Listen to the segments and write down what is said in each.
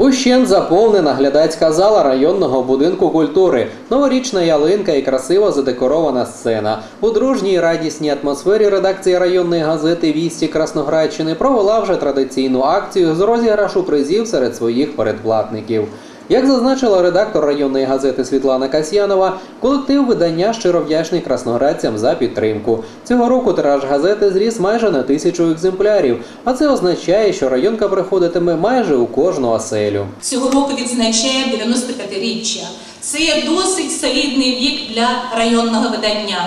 Ущент заповнена глядацька зала районного будинку культури, новорічна ялинка і красиво задекорована сцена. У дружній радісній атмосфері редакція районної газети Вісті Красноградщини провела вже традиційну акцію з розіграшу призів серед своїх передплатників. Як зазначила редактор районної газети Світлана Касьянова, колектив видання щиро вдячний красноградцям за підтримку. Цього року тираж газети зріс майже на тисячу екземплярів, а це означає, що районка приходитиме майже у кожну оселю. Цього року відзначає 95-річчя. Це є досить солідний вік для районного видання.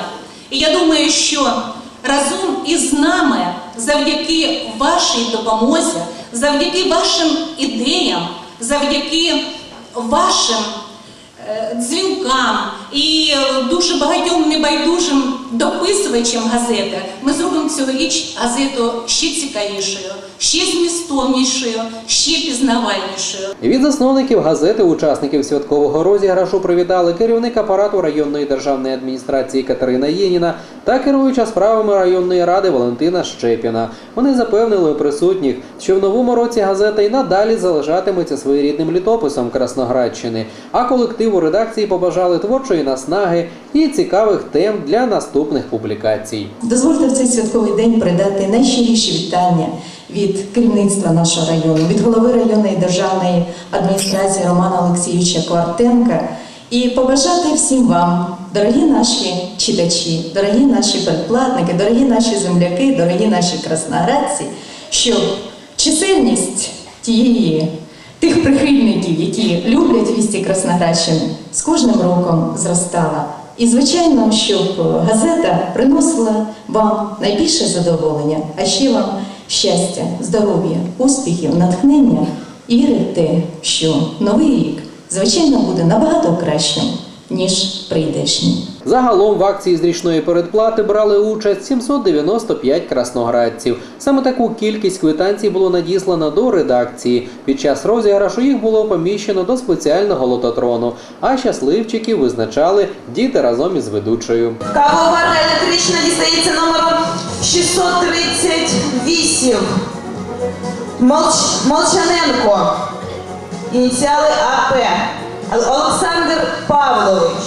І я думаю, що разом із нами, завдяки вашій допомозі, завдяки вашим ідеям, завдяки вашим е, дзвінкам і е, дуже багатьом небайдужим дописувачам газети, ми зробимо цьогоріч газету ще цікавішою, ще змістовнішою, ще пізнавальнішою. Від засновників газети учасників святкового розіграшу привітали керівник апарату районної державної адміністрації Катерина Єніна та керуюча справами районної ради Валентина Щепіна. Вони запевнили присутніх, що в новому році газета й надалі залишатиметься своєрідним літописом Красноградщини. А колективу редакції побажали творчої наснаги і цікавих тем для наступних публікацій. Дозвольте в цей святковий день передати найщиріші вітання від керівництва нашого району, від голови районної державної адміністрації Романа Олексійовича Квартенка і побажати всім вам, дорогі наші читачі, дорогі наші передплатники, дорогі наші земляки, дорогі наші красноградці, щоб чисельність тієї тих прихильників, які люблять вісті Красноградщини, з кожним роком зростала. І, звичайно, щоб газета приносила вам найбільше задоволення, а ще вам щастя, здоров'я, успіхів, натхнення. І віри в те, що новий рік, звичайно, буде набагато кращим, ніж прийдешній. Загалом в акції з річної передплати брали участь 795 красноградців. Саме таку кількість квитанцій було надіслано до редакції. Під час розіграшу їх було поміщено до спеціального лототрону, а щасливчиків визначали діти разом із ведучою. Кавоварка електрична дістається номером 638. Молч... Молчаненко. Ініціали АП. Олександр Павлович.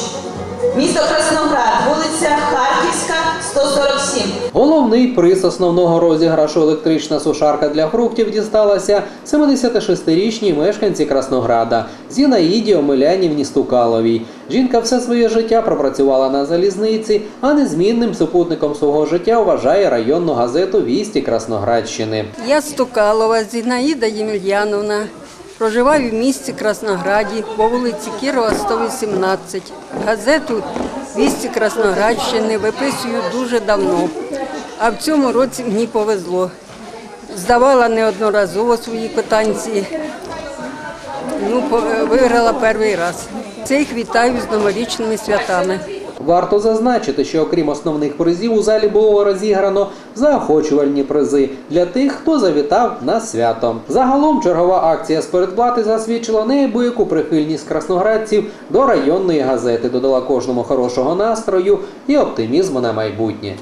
Місто Красноград, вулиця Харківська, 147. Головний приз основного розіграшу електрична сушарка для фруктів дісталася 76-річній мешканці Краснограда Зінаїді Омелянівні Стукаловій. Жінка все своє життя пропрацювала на залізниці, а незмінним супутником свого життя вважає районну газету Вісті Красноградщини. Я Стукалова Зінаїда Ємельяновна. Проживаю в місті Краснограді по вулиці Кірова, 118. Газету «Вісті Красноградщини виписую дуже давно, а в цьому році мені повезло. Здавала неодноразово свої квитанції. Ну, виграла перший раз. Всіх вітаю з новорічними святами. Варто зазначити, що окрім основних призів у залі було розіграно заохочувальні призи для тих, хто завітав на свято. Загалом чергова акція з передплати засвідчила неабияку прихильність красноградців до районної газети, додала кожному хорошого настрою і оптимізму на майбутнє.